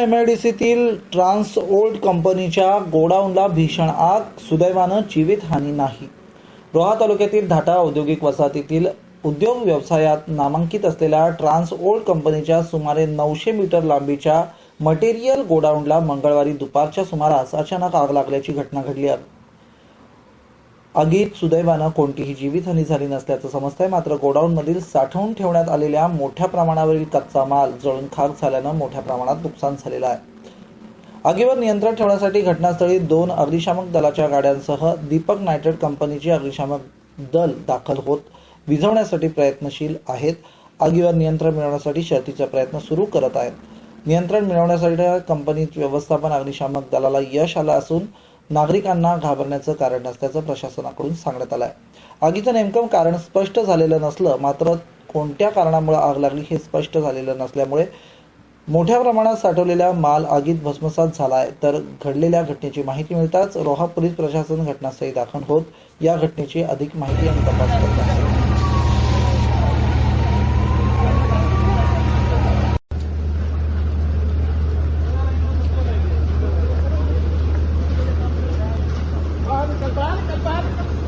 एमआयडीसीतील trans old कंपनीच्या गोडाऊनला भीषण आग सुदैवानं जीवितहानी नाही. रोहा तालुक्यातील धाटा औद्योगिक वसाहतीतील उद्योग व्यवसायात नामांकित असलेल्या ट्रान्स ओल्ड कंपनीच्या सुमारे नऊशे मीटर लांबीच्या मटेरियल गोडाऊनला मंगळवारी दुपारच्या सुमारास अचानक आग लागल्याची घटना घडली आहे. आगीत सुदैवानं कोणतीही जीवितहानी झाली नसल्याचं समजतंय. मात्र गोडाऊनमधील साठवून ठेवण्यात आलेल्या मोठ्या प्रमाणावरील कच्चा माल जळून खाक झाल्यानं मोठ्या प्रमाणात नुकसान झालेलं आहे. आगीवर नियंत्रण ठेवण्यासाठी घटनास्थळी दोन अग्निशामक दलाच्या गाड्यांसह दीपक नायट्रेट कंपनीचे अग्निशामक दल दाखल होत विझवण्यासाठी प्रयत्नशील आहेत. आगीवर नियंत्रण मिळवण्यासाठी शर्थीचे प्रयत्न सुरू करत आहेत. नियंत्रण मिळवण्यासाठी कंपनीत व्यवस्थापन अग्निशामक दलाला यश आलं असून नागरिकांना घाबरण्याचं कारण नसल्याचं प्रशासनाकडून सांगण्यात आलं आहे आगीचं नेमकं कारण स्पष्ट झालेलं नसलं मात्र कोणत्या कारणामुळे आग लागली हे स्पष्ट झालेलं नसल्यामुळे मोठ्या प्रमाणात साठवलेला माल आगीत भस्मसात झाला आहे तर घडलेल्या घटनेची माहिती मिळताच रोहा पोलीस प्रशासन घटनास्थळी दाखल होत या घटनेची अधिक माहिती आणि तपास करत आहे Barca, barca.